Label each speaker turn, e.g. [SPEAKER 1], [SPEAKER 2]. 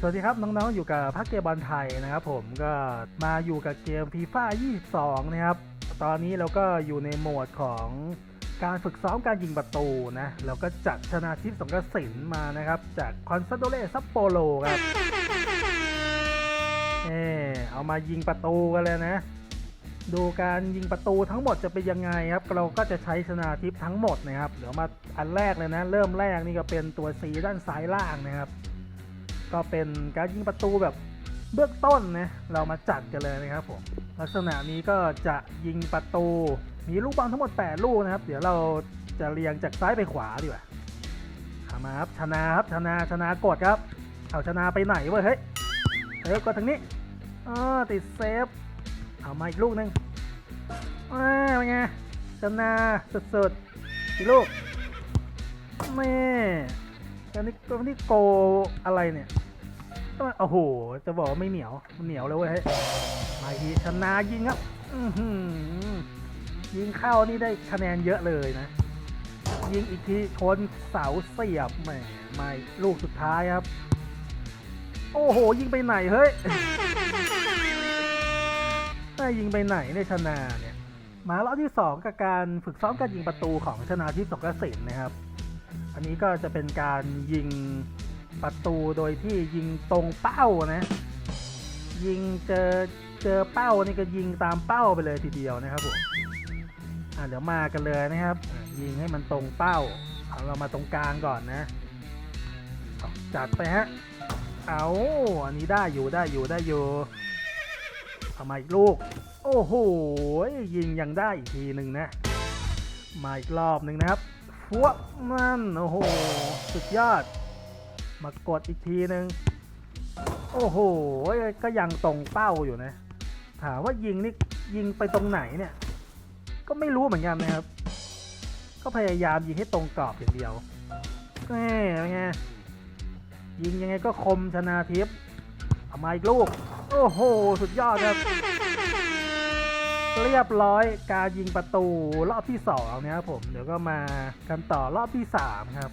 [SPEAKER 1] สวัสดีครับน้องๆอยู่กับพักเกมบอลไทยนะครับผมก็มาอยู่กับเกมฟีฟ่า22 นะครับ ตอนนี้เราก็อยู่ในโหมดของการฝึกซ้อมการยิงประตูนะเราก็จัดชนะทิพย์สงกระสินมานะครับ จากคอนซาโดเรซัปโปโลครับเออเอามายิงประตูกันเลยนะ ดูการยิงประตูทั้งหมดจะเป็นยังไงครับ เราก็จะใช้ชนาทิพย์ทั้งหมดนะครับเดี๋ยวมาอันแรกเลยนะ เริ่มแรกนี่ก็เป็นตัว C ด้านซ้ายล่างนะครับ ก็เป็นการยิงประตูแบบเบื้องต้นนะเรามาจัดกันเลยนะครับผมลักษณะนี้ก็จะยิงประตู มีลูกบอลทั้งหมด 8 ลูกนะครับ เดี๋ยวเราจะเรียงจากซ้ายไปขวาดีกว่าเอามาครับชนะครับชนะชนะกดครับ เอาชนะไปไหนวะเฮ้ยเออกดทางนี้อ๋อติดเซฟเอามาอีกลูกหนึ่งอ้าวเป็นไงชนะสุดๆอีกลูกแม่อันนี้อันนี้โกอะไรเนี่ยโอ้โห จะบอกว่าไม่เหนียว มันเหนียวเลยเว้ยมาอีกทีชนะยิงครับยิงเข้านี่ได้คะแนนเยอะเลยนะ ยิงอีกทีชนเสาเสียบแหมมาลูกสุดท้ายครับ โอ้โห ยิงไปไหนเฮ้ยน่ายิงไปไหนเนี่ยชนาเนี่ย มารอบที่ 2 กับการฝึกซ้อมการยิงประตูของชนาทิพย์สกสินนะครับ อันนี้ก็จะเป็นการยิงประตูโดยที่ยิงตรงเป้านะ ยิงเจอเจอเป้านี่ก็ยิงตามเป้าไปเลยทีเดียวนะครับผมอะเดี๋ยวมากันเลยนะครับ ยิงให้มันตรงเป้าเอาเรามาตรงกลางก่อนนะ จัดไปฮะเอาอันนี้ได้อยู่ได้อยู่ได้อยู่เอามาอีกลูก โอ้โหยิงยังได้อีกทีหนึ่งนะ มาอีกรอบหนึ่งนะครับ ฟวบนั่นโอ้โห สุดยอด มากดอีกทีหนึ่งโอ้โห ก็ยังตรงเป้าอยู่นะ ถามว่ายิงนี่ยิงไปตรงไหนเนี่ย ก็ไม่รู้เหมือนกันนะครับ ก็พยายามยิงให้ตรงกรอบอย่างเดียวแหม่ไงยิงยังไงก็คมชนะทิพย์เอามาอีกลูก โอ้โห สุดยอดครับ เรียบร้อยการยิงประตูรอบที่สองนะครับผมเดี๋ยวก็มากันต่อรอบที่สามครับ